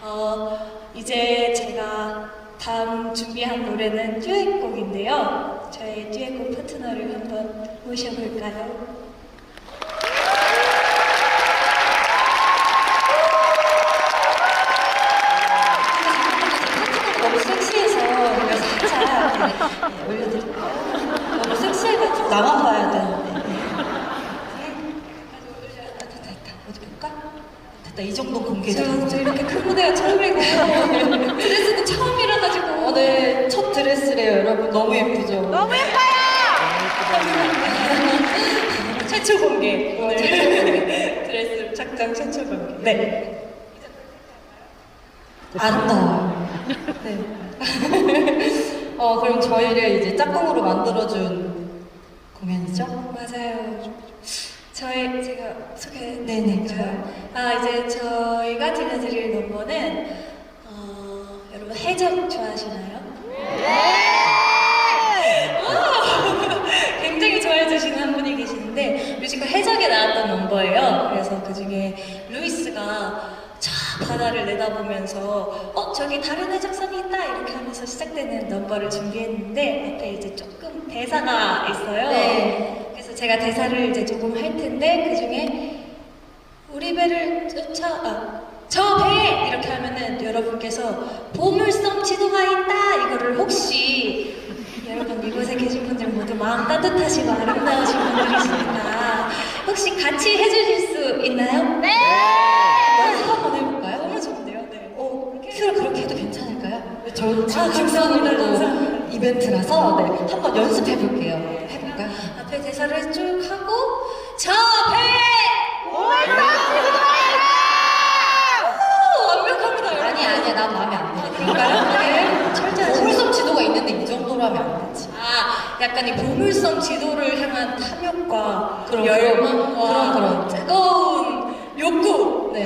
어, 이제 제가 다음 준비한 노래는 듀엣곡인데요. 저의 듀엣곡 파트너를 한번 모셔볼까요? 너무 섹시해서 우리가 살짝 네, 네, 올려드릴게요. 너무 섹시해가지고 나만 봐야 되는데. 네. 아, 됐다, 됐다. 어디 볼까? 됐다, 이 정도 공개도 저. 저 이렇게 큰 무대가 처음이고 드레스도 처음이라 가지고 오늘 첫 드레스래요, 여러분. 너무 예쁘죠? 너무 예뻐요! 최초 공개 오늘 드레스 착장 최초 공개. 네. 아름다워요. 네. 어, 그럼 저희를 이제 짝꿍으로 만들어준 공연이죠? 맞아요. 저희 제가 소개 네네, 아 이제 저희가 들려드릴 넘버는 어, 여러분 해적 좋아하시나요? 오! 굉장히 좋아해 주시는 한 분이 계시는데 뮤지컬 해적에 나왔던 넘버예요. 그래서 그 중에 루이스가 저 바다를 내다보면서 어 저기 다른 해적선이 있다 이렇게 하면서 시작되는 넘버를 준비했는데 앞에 이제 조금 대사가 있어요. 네. 제가 대사를 이제 조금 할 텐데 그 중에 우리 배를 쫓아 아, 저 배! 이렇게 하면은 여러분께서 보물섬 지도가 있다 이거를 혹시 여러분 이곳에 계신 분들 모두 마음 따뜻하시고 아름다우신 분들이시니까 혹시 같이 해주실 수 있나요? 네! 연습 한번 해볼까요? 너무 좋은데요? 네. 어, 큐를 그렇게 해도 괜찮을까요? 저 아. 감사합니다. 감사합니다. 이벤트라서 네, 한번 연습해볼게요. 해볼까요? 앞에 대사를 쭉 하고 저 배! 오, 완벽합니다. 아니 아니야, 난 마음에 안 들어. 그런가요? 네. 철저하시죠. 보물섬 지도가 있는데 이 정도로 하면 안 되지. 아, 약간 이 보물섬 지도를 향한 탐욕과 그런, 열망과 그런, 그런. 뜨거운 욕구 네.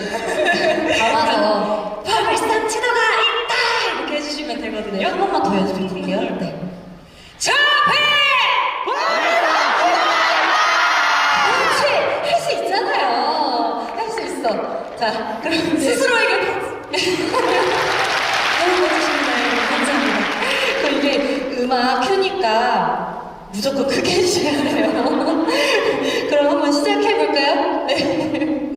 담아서 보물섬 지도가 있다 이렇게 해주시면 네, 되거든요. 한 번만 더 연습해볼게요. 네. 저 배! 그렇지! 할 수 있잖아요. 할 수 있어. 자, 그럼 스스로에게 너무 멋지십니다. 감사합니다. 그 이게 음악 큐니까 무조건 크게 해주셔야 돼요. 그럼 한번 시작해볼까요? 네.